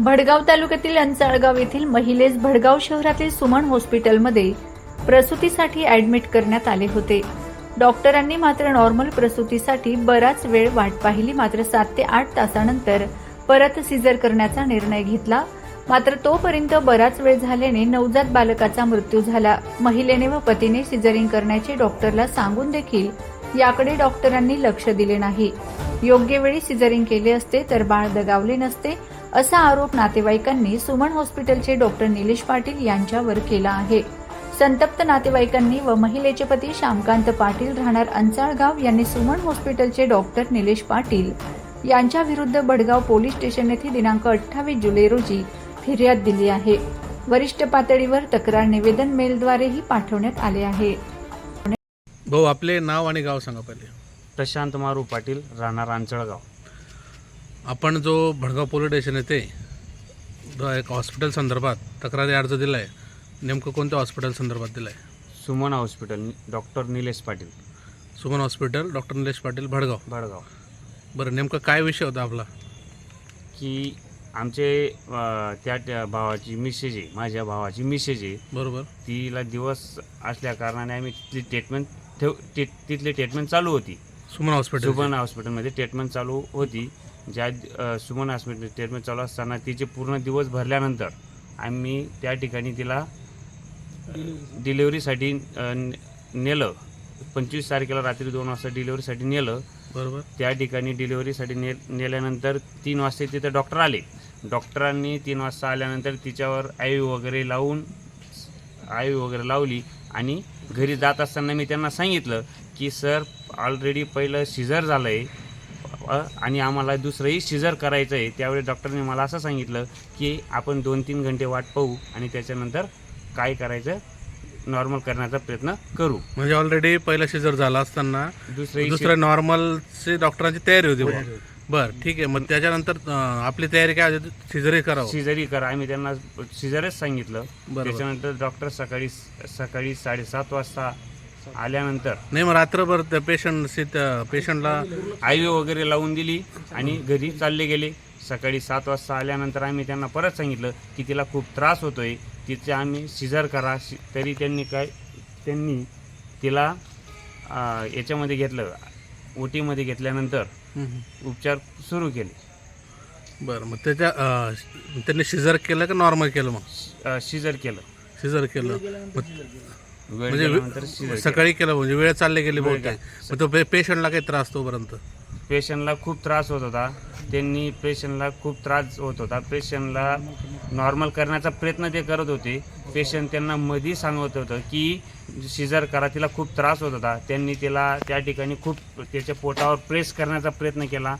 भडगाव तालुक्यातील अंचाळगाव येथील महिलेस भडगाव शहरातील सुमन हॉस्पिटलमध्ये प्रसूतीसाठी ऍडमिट करण्यात आले होते. डॉक्टरांनी मात्र नॉर्मल प्रसूतीसाठी बराच वेळ वाट पाहिली. मात्र सात ते आठ तासानंतर परत सिजर करण्याचा निर्णय घेतला. मात्र तोपर्यंत बराच वेळ झाल्याने नवजात बालकाचा मृत्यू झाला. महिलेने व पतीने सिझरिंग करण्याचे डॉक्टरला सांगून देखील याकडे डॉक्टरांनी लक्ष दिले नाही. योग्य वेळी सिझरिंग केले असते तर बाळ दगावले नसते. असा आरोप नातेवाईकांनी सुमन हॉस्पिटलचे डॉक्टर निलेश पाटील यांच्यावर केला आहे. संतप्त नातेवाईकांनी व महिलेचे पती श्यामकांत पाटील राहणार अंचाळगाव यांनी सुमन हॉस्पिटलचे डॉक्टर निलेश पाटील यांच्या विरुद्ध भडगाव पोलीस स्टेशन येथे दिनांक अठ्ठावीस जुलै रोजी फिर्याद दिली आहे. वरिष्ठ पातळीवर तक्रार निवेदन मेलद्वारेही पाठवण्यात आले आहे. भाऊ आपले नाव आणि गाव सांगा पहिले. प्रशांत मारू पाटील राहणार अंचळगाव. आपण जो भडगाव पोलीस स्टेशन येते एक हॉस्पिटल संदर्भात तक्रारी अर्ज दिला आहे नेमकं कोणत्या हॉस्पिटल संदर्भात दिला आहे Suman hospital doctor Nilesh Patil. Suman hospital doctor Nilesh Patil Bhadgaon. Bhadgaon. बरं नेमकं काय विषय होता आपला? की आमचे अ, त्या त्या भावाची मिसेज आहे माझ्या भावाची मिसेज आहे. बरोबर. तिला दिवस असल्या कारणाने आम्ही तिथली ट्रीटमेंट ठेव ति- तिथली ट्रीटमेंट चालू होती. सुमन हॉस्पिटल सुमन हॉस्पिटलमध्ये ट्रीटमेंट चालू होती. ज्या सुमन हॉस्पिटल ट्रीटमेंट चालू असताना तिचे पूर्ण दिवस भरल्यानंतर आम्ही त्या ठिकाणी तिला डिलेवरीसाठी नेलं. पंचवीस तारखेला रात्री दोन वाजता डिलेवरीसाठी नेलं. बरोबर. त्या ठिकाणी डिलिव्हरीसाठी ने नेल्यानंतर तीन वाजता तिथे डॉक्टर आले. डॉक्टरांनी तीन वाजता आल्यानंतर तिच्यावर आय वगैरे लावून आय वगैरे लावली आणि घरी जात असताना मी त्यांना सांगितलं की सर ऑलरेडी पहिलं शिजर झालं आहे आणि आम्हाला दुसरंही शिजर करायचं आहे त्यावेळी डॉक्टरने मला असं सांगितलं की आपण दोन तीन घंटे वाट पाहू आणि त्याच्यानंतर काय करायचं नॉर्मल करण्याचा प्रयत्न करू. म्हणजे ऑलरेडी पहिला शिजर झाला असताना दुसरंही दुसऱ्या नॉर्मलची डॉक्टरांची तयारी होती. बरं ठीक आहे. मग त्याच्यानंतर आपली तयारी काय होती? सिजरही करावं. सिजरी करा. आम्ही त्यांना सिजरच सांगितलं. त्याच्यानंतर डॉक्टर सकाळी सकाळी साडेसात वाजता आल्यानंतर नाही मग रात्रभर त्या पेशंट पेशंटला आय वगैरे लावून दिली आणि घरी चालले गेले. सकाळी सात वाजता आल्यानंतर आम्ही त्यांना परत सांगितलं की तिला खूप त्रास होतोय. तिचे आम्ही सिजर करा. शि- तरी त्यांनी काय त्यांनी तिला याच्यामध्ये घेतलं. ओटीमध्ये घेतल्यानंतर उपचार सुरू केले. बरं मग त्याच्या त्यांनी शिजर केलं का नॉर्मल केलं मग? सिजर केलं. शिजर केलं. मग वेळ म्हणजे गेल्यानंतर सिजर सकाळी केलं म्हणजे वेळ चालले गेली बहुतेक. मग तो पेशंटला काही त्रास तोपर्यंत? पेशंटला खूप त्रास होत होता. त्यांनी पेशंटला खूप त्रास होत होता. पेशंटला नॉर्मल करण्याचा प्रयत्न ते करत होते. पेशंट त्यांना मधी सांगत होतं की शिजर करा. तिला खूप त्रास होत होता. त्यांनी तिला त्या ठिकाणी खूप त्याच्या पोटावर प्रेस करण्याचा प्रयत्न केला.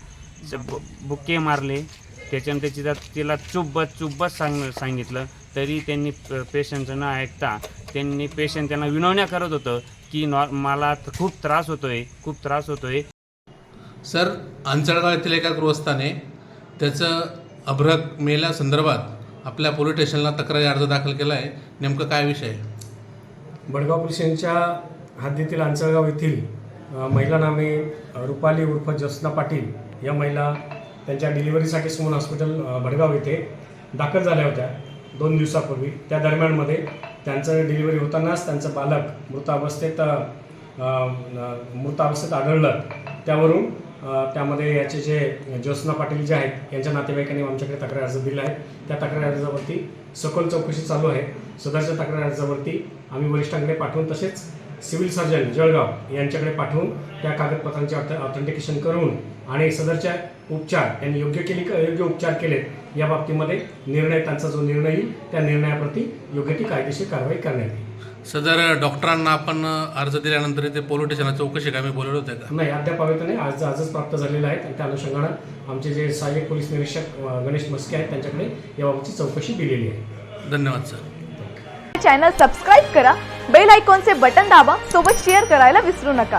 बु- बुक्के मारले. त्याच्यानंतर तिला तिला चुब्बत चुब्बत सांग सांगितलं. तरी त्यांनी पेशंटचं न ऐकता त्यांनी पेशंट त्यांना विनवण्या करत होतं की नॉ मला त- खूप त्रास होतोय खूप त्रास होतोय. सर अंचळगाव येथील एका गृहस्थाने त्याचं अभ्रक मेल्यासंदर्भात आपल्या पोलीस स्टेशनला तक्रारी अर्ज दाखल केला आहे नेमकं काय विषय? आहे बडगाव पोलीस स्टेशनच्या हद्दीतील अंचळगाव येथील महिला नामे रुपाली उर्फ ज्योत्स्ना पाटील या महिला त्यांच्या डिलिव्हरीसाठी सुमन हॉस्पिटल भडगाव येथे दाखल झाल्या होत्या. दोन दिवसापूर्वी. त्या दरम्यानमध्ये त्यांचं डिलिव्हरी होतानाच त्यांचं बालक मृतावस्थेत मृतावस्थेत आढळलं. त्यावरून त्यामध्ये याचे जे ज्योत्स्ना पाटील जे आहेत यांच्या नातेवाईकांनी आमच्याकडे तक्रार अर्ज दिला आहे. त्या तक्रार अर्जावरती सखोल चौकशी चालू आहे. सदरच्या तक्रार अर्जावरती आम्ही वरिष्ठांकडे पाठवून तसेच सिव्हिल सर्जन जळगाव यांच्याकडे पाठवून त्या कागदपत्रांचे ऑथेंटिकेशन करून आणि सदरच्या उपचार त्यांनी योग्य केली योग्य उपचार केलेत या बाबतीमध्ये निर्णय त्यांचा जो निर्णय येईल त्या निर्णयाप्रती योग्य ती कायदेशीर कारवाई करण्यात येईल. सदर डॉक्टरांना आपण अर्ज दिल्यानंतर ते पोलीस स्टेशनला चौकशी काय मी बोलवलं होतं का? नाही अद्याप नाही. आज आजच प्राप्त झालेलं आहे. आणि त्या अनुषंगानं आमचे जे सहाय्यक पोलीस निरीक्षक गणेश मस्के आहेत त्यांच्याकडे याबाबतची चौकशी दिलेली आहे. धन्यवाद सर. चॅनल सबस्क्राईब करा. बेल आयकॉनचे बटन दाबा. सोबत शेअर करायला विसरू नका.